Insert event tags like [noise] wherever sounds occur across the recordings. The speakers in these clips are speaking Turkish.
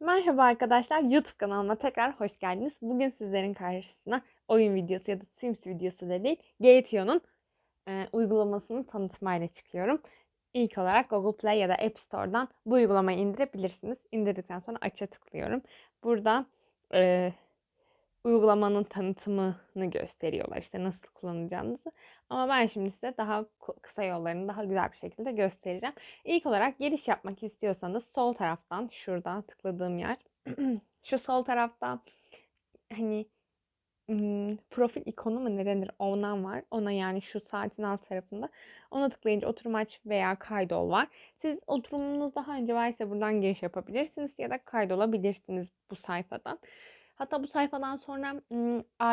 Merhaba arkadaşlar, YouTube kanalıma tekrar hoş geldiniz. Bugün sizlerin karşısına oyun videosu ya da Sims videosu da değil, Gateon'un e, uygulamasını tanıtmayla çıkıyorum. İlk olarak Google Play ya da App Store'dan bu uygulamayı indirebilirsiniz. İndirdikten sonra aç'a tıklıyorum. Burada e, uygulamanın tanıtımını gösteriyorlar. İşte nasıl kullanacağınızı. Ama ben şimdi size daha kısa yollarını daha güzel bir şekilde göstereceğim. İlk olarak giriş yapmak istiyorsanız sol taraftan şuradan tıkladığım yer [clears throat] şu sol tarafta hani profil ikonu mu ne denir ondan var. Ona yani şu saatin alt tarafında. Ona tıklayınca oturum aç veya kaydol var. Siz oturumunuz daha önce varsa buradan giriş yapabilirsiniz ya da kaydolabilirsiniz bu sayfadan. Hatta bu sayfadan sonra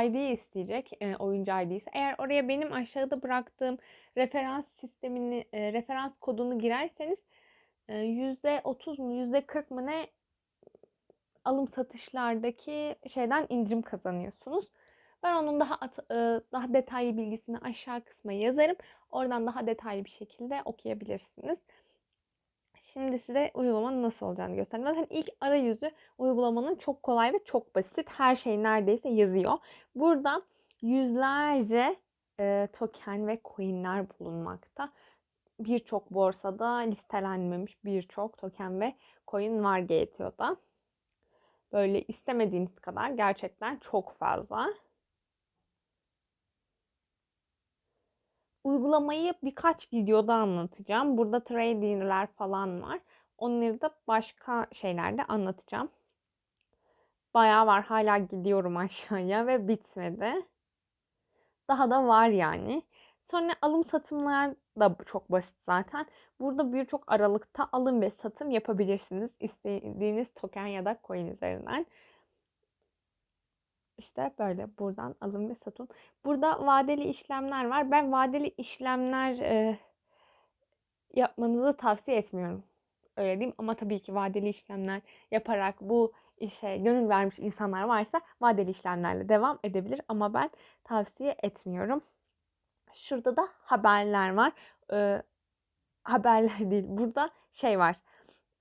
ID isteyecek oyuncu ID'si. Eğer oraya benim aşağıda bıraktığım referans sistemini, referans kodunu girerseniz %30 mu %40 mı ne alım satışlardaki şeyden indirim kazanıyorsunuz. Ben onun daha daha detaylı bilgisini aşağı kısma yazarım. Oradan daha detaylı bir şekilde okuyabilirsiniz. Şimdi size uygulamanın nasıl olacağını göstereyim. Zaten ilk arayüzü uygulamanın çok kolay ve çok basit. Her şey neredeyse yazıyor. Burada yüzlerce e, token ve coinler bulunmakta. Birçok borsada listelenmemiş birçok token ve coin var GTO'da. Böyle istemediğiniz kadar gerçekten çok fazla. Uygulamayı birkaç videoda anlatacağım. Burada trading'ler falan var. Onları da başka şeylerde anlatacağım. Bayağı var. Hala gidiyorum [laughs] aşağıya ve bitmedi. Daha da var yani. Sonra alım satımlar da çok basit zaten. Burada birçok aralıkta alım ve satım yapabilirsiniz. istediğiniz token ya da coin üzerinden. İşte böyle buradan alım ve satım. Burada vadeli işlemler var. Ben vadeli işlemler e, yapmanızı tavsiye etmiyorum. Öyle diyeyim ama tabii ki vadeli işlemler yaparak bu işe gönül vermiş insanlar varsa vadeli işlemlerle devam edebilir ama ben tavsiye etmiyorum. Şurada da haberler var. Ee, haberler [laughs] değil. Burada şey var.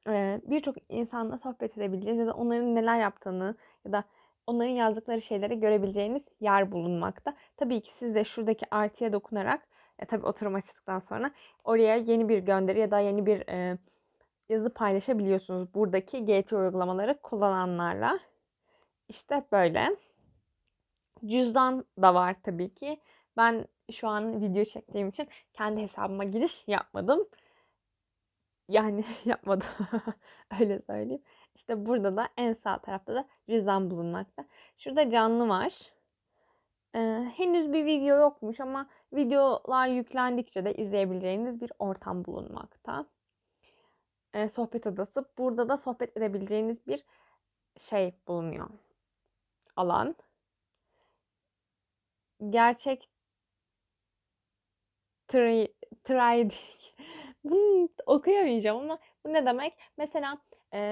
Ee, Birçok insanla sohbet edebileceğiniz ya da onların neler yaptığını ya da onların yazdıkları şeyleri görebileceğiniz yer bulunmakta. Tabii ki siz de şuradaki artıya dokunarak e, tabii oturum açtıktan sonra oraya yeni bir gönderi ya da yeni bir e, yazı paylaşabiliyorsunuz. Buradaki GT uygulamaları kullananlarla. İşte böyle. Cüzdan da var tabii ki. Ben şu an video çektiğim için kendi hesabıma giriş yapmadım. Yani [laughs] yapmadım. Öyle söyleyeyim. İşte burada da en sağ tarafta da cüzdan bulunmakta. Şurada canlı var. Ee, henüz bir video yokmuş ama videolar yüklendikçe de izleyebileceğiniz bir ortam bulunmakta. Ee, sohbet odası. Burada da sohbet edebileceğiniz bir şey bulunuyor. Alan. Gerçek trading. [laughs] Bunu okuyamayacağım ama bu ne demek? Mesela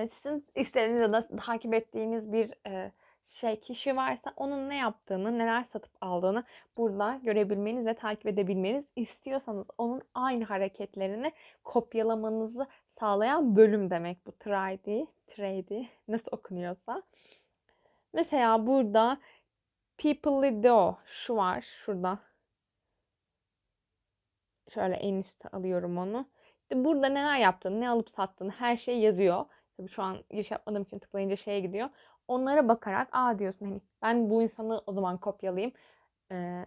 sizin istediğiniz ya da takip ettiğiniz bir e, şey kişi varsa onun ne yaptığını, neler satıp aldığını burada görebilmeniz ve takip edebilmeniz istiyorsanız onun aynı hareketlerini kopyalamanızı sağlayan bölüm demek bu trade, trade nasıl okunuyorsa. Mesela burada people do şu var şurada. Şöyle en üstte alıyorum onu. İşte burada neler yaptığını, ne alıp sattığını her şey yazıyor. Şu an giriş yapmadığım için tıklayınca şeye gidiyor. Onlara bakarak aa diyorsun hani ben bu insanı o zaman kopyalayayım e,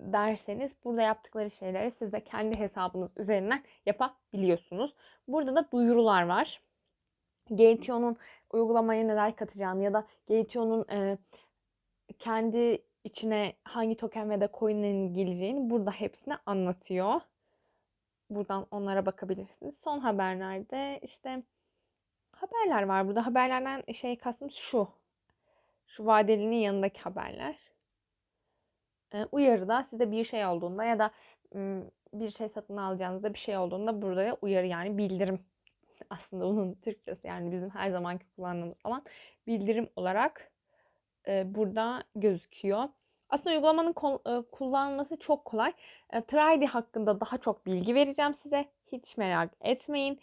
derseniz burada yaptıkları şeyleri siz de kendi hesabınız üzerinden yapabiliyorsunuz. Burada da duyurular var. GTO'nun uygulamaya neler katacağını ya da GTO'nun e, kendi içine hangi token ve de coinlerin geleceğini burada hepsini anlatıyor. Buradan onlara bakabilirsiniz. Son haberlerde işte haberler var burada. Haberlerden şey kastım şu. Şu vadelinin yanındaki haberler. Ee, uyarıda size bir şey olduğunda ya da bir şey satın alacağınızda bir şey olduğunda burada uyarı yani bildirim. [laughs] Aslında bunun Türkçesi yani bizim her zamanki kullandığımız alan bildirim olarak e, burada gözüküyor. Aslında uygulamanın e, kullanılması çok kolay. E, Tridi hakkında daha çok bilgi vereceğim size. Hiç merak etmeyin.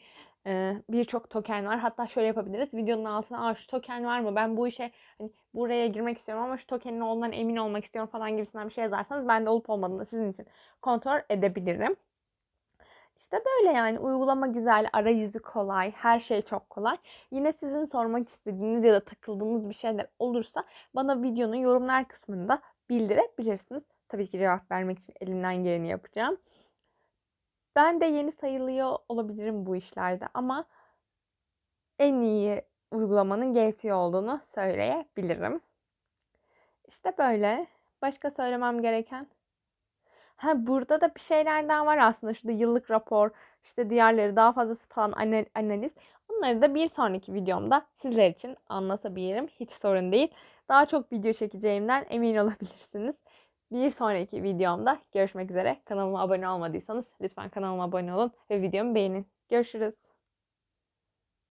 Ee, birçok token var. Hatta şöyle yapabiliriz. Videonun altına Aa, şu token var mı? Ben bu işe hani buraya girmek istiyorum ama şu tokenin olduğundan emin olmak istiyorum falan gibisinden bir şey yazarsanız ben de olup olmadığını sizin için kontrol edebilirim. İşte böyle yani uygulama güzel, arayüzü kolay, her şey çok kolay. Yine sizin sormak istediğiniz ya da takıldığınız bir şeyler olursa bana videonun yorumlar kısmında bildirebilirsiniz. Tabii ki cevap vermek için elimden geleni yapacağım. Ben de yeni sayılıyor olabilirim bu işlerde ama en iyi uygulamanın GT olduğunu söyleyebilirim. İşte böyle. Başka söylemem gereken? Ha burada da bir şeyler daha var aslında. Şurada yıllık rapor, işte diğerleri daha fazlası falan anal- analiz. Onları da bir sonraki videomda sizler için anlatabilirim. Hiç sorun değil. Daha çok video çekeceğimden emin olabilirsiniz. Bir sonraki videomda görüşmek üzere. Kanalıma abone olmadıysanız lütfen kanalıma abone olun ve videomu beğenin. Görüşürüz.